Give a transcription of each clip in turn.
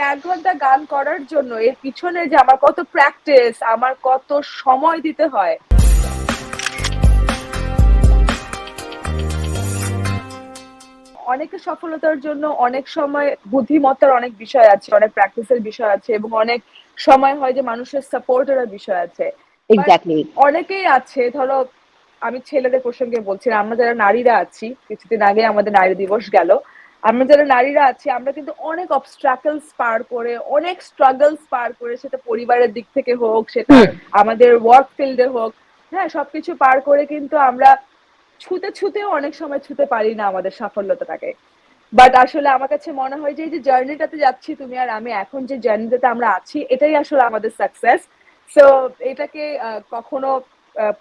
এক ঘণ্টা গান করার জন্য এর পিছনে যে আমার কত প্র্যাকটিস আমার কত সময় দিতে হয়। অনেকে সফলতার জন্য অনেক সময় বুদ্ধিমত্তার অনেক বিষয় আছে অনেক প্র্যাকটিসের বিষয় আছে এবং অনেক সময় হয় যে মানুষের সাপোর্টের বিষয় আছে। অনেকেই আছে ধরো আমি ছেলেদের প্রসঙ্গে বলছি আমরা যারা নারীরা আছি কিছুদিন আগে আমাদের নারী দিবস গেল আমরা যারা নারীরা আছি আমরা কিন্তু অনেক অবস্ট্রাকলস পার করে অনেক স্ট্রাগলস পার করে সেটা পরিবারের দিক থেকে হোক সেটা আমাদের ওয়ার্ক ফিল্ডে হোক হ্যাঁ সবকিছু পার করে কিন্তু আমরা ছুতে ছুতেও অনেক সময় ছুতে পারি না আমাদের সাফল্যতাটাকে। বাট আসলে আমার কাছে মনে হয় যে এই যে জার্নিটাতে যাচ্ছি তুমি আর আমি এখন যে জার্নিটাতে আমরা আছি এটাই আসলে আমাদের সাকসেস সো এটাকে কখনো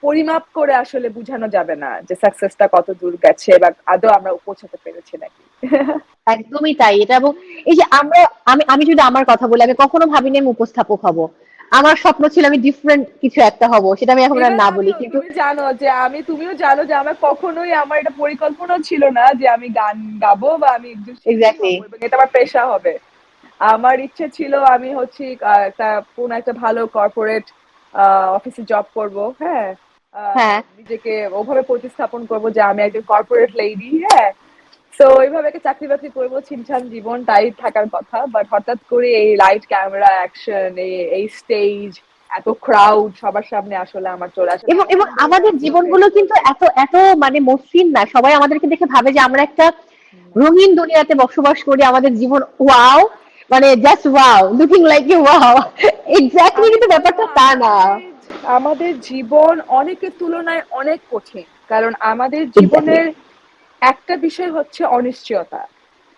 পরিমাপ করে আসলে বোঝানো যাবে না যে সাকসেসটা কত দূর গেছে বা আদৌ আমরা পৌঁছাতে পেরেছি নাকি। একদমই তাই এটা এবং এই যে আমরা আমি আমি যদি আমার কথা বলি আমি কখনো ভাবিনি আমি উপস্থাপক হব। আমার স্বপ্ন ছিল আমি ডিফারেন্ট কিছু একটা হব সেটা আমি এখন আর না বলি কিন্তু তুমি জানো যে আমি তুমিও জানো যে আমার কখনোই আমার এটা পরিকল্পনা ছিল না যে আমি গান গাবো বা আমি এবং এটা আমার পেশা হবে। আমার ইচ্ছে ছিল আমি হচ্ছে একটা কোন একটা ভালো কর্পোরেট অফিসে জব করব হ্যাঁ। নিজেকে ওভাবে প্রতিস্থাপন করব যে আমি একজন কর্পোরেট লেডি হ্যাঁ? তো ওইভাবে একটা চাকরি বাকরি করব ছিমছাম জীবন তাই থাকার কথা। বাট হঠাৎ করে এই লাইট ক্যামেরা অ্যাকশন এই স্টেজ এত ক্রাউড সবার সামনে আসলে আমার চলে আসে। এবং এবং আমাদের জীবনগুলো কিন্তু এত এত মানে মসৃণ না। সবাই আমাদেরকে দেখে ভাবে যে আমরা একটা রঙিন দুনিয়াতে বসবাস করি। আমাদের জীবন ওয়াও মানে just wow looking like you wow exactly কিন্তু ব্যাপারটা তা না। আমাদের জীবন অনেকের তুলনায় অনেক কঠিন কারণ আমাদের জীবনের একটা বিষয় হচ্ছে অনিশ্চয়তা।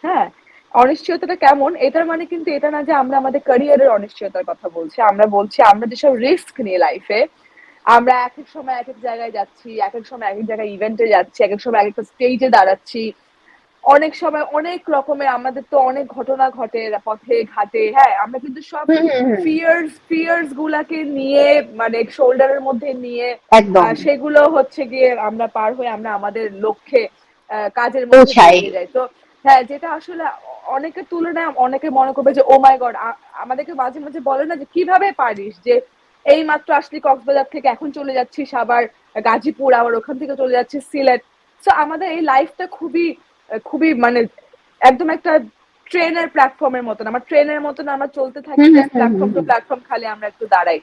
হ্যাঁ অনিশ্চয়তাটা কেমন? এটার মানে কিন্তু এটা না যে আমরা আমাদের ক্যারিয়ারের অনিশ্চয়তার কথা বলছি। আমরা বলছি আমরা যেসব রিস্ক নিয়ে লাইফে আমরা এক এক সময় এক এক জায়গায় যাচ্ছি এক এক সময় এক এক জায়গায় ইভেন্টে যাচ্ছি এক এক সময় এক একটা স্টেজে দাঁড়াচ্ছি অনেক সময় অনেক রকমের আমাদের তো অনেক ঘটনা ঘটে পথে ঘাটে হ্যাঁ আমরা কিন্তু সব। ফিয়ার্স ফিয়ার্স গুলাকে নিয়ে মানে শোল্ডারের মধ্যে নিয়ে সেগুলো হচ্ছে গিয়ে আমরা পার হয়ে আমরা আমাদের লক্ষ্যে কাজের মধ্যে যাই। তো হ্যাঁ যেটা আসলে অনেকের তুলনায় অনেকে মনে করবে যে ও মাই গড আমাদেরকে মাঝে মাঝে বলে না যে কীভাবে পারিস? যে এই মাত্র আসলি কক্সবাজার থেকে এখন চলে যাচ্ছিস আবার গাজীপুর আবার ওখান থেকে চলে যাচ্ছিস সিলেট। তো আমাদের এই লাইফটা খুবই খুবই মানে একদম একটা ট্রেনের প্ল্যাটফর্মের মতন। আমার ট্রেনের মতন আমরা চলতে থাকি প্ল্যাটফর্ম টু প্ল্যাটফর্ম খালি আমরা একটু দাঁড়াই।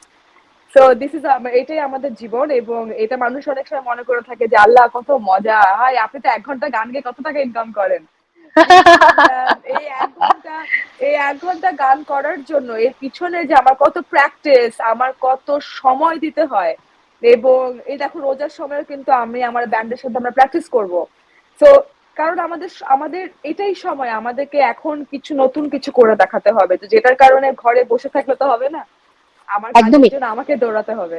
সো দিস ইজ এটাই আমাদের জীবন এবং এটা মানুষ অনেক সময় মনে করে থাকে যে আল্লাহ কত মজা। হাই আপনি তো এক ঘণ্টা গান গেয়ে কত টাকা ইনকাম করেন। এই এক ঘণ্টা এই এক ঘণ্টা গান করার জন্য এর পিছনে যে আমার কত প্র্যাকটিস আমার কত সময় দিতে হয়। এবং এই দেখো রোজার সময় কিন্তু আমি আমার ব্যান্ডের সাথে আমরা প্র্যাকটিস করব। তো কারণ আমাদের আমাদের এটাই সময় আমাদেরকে এখন কিছু নতুন কিছু করে দেখাতে হবে। তো যেটার কারণে ঘরে বসে থাকলে তো হবে না। আমার জন্য আমাকে দৌড়াতে হবে।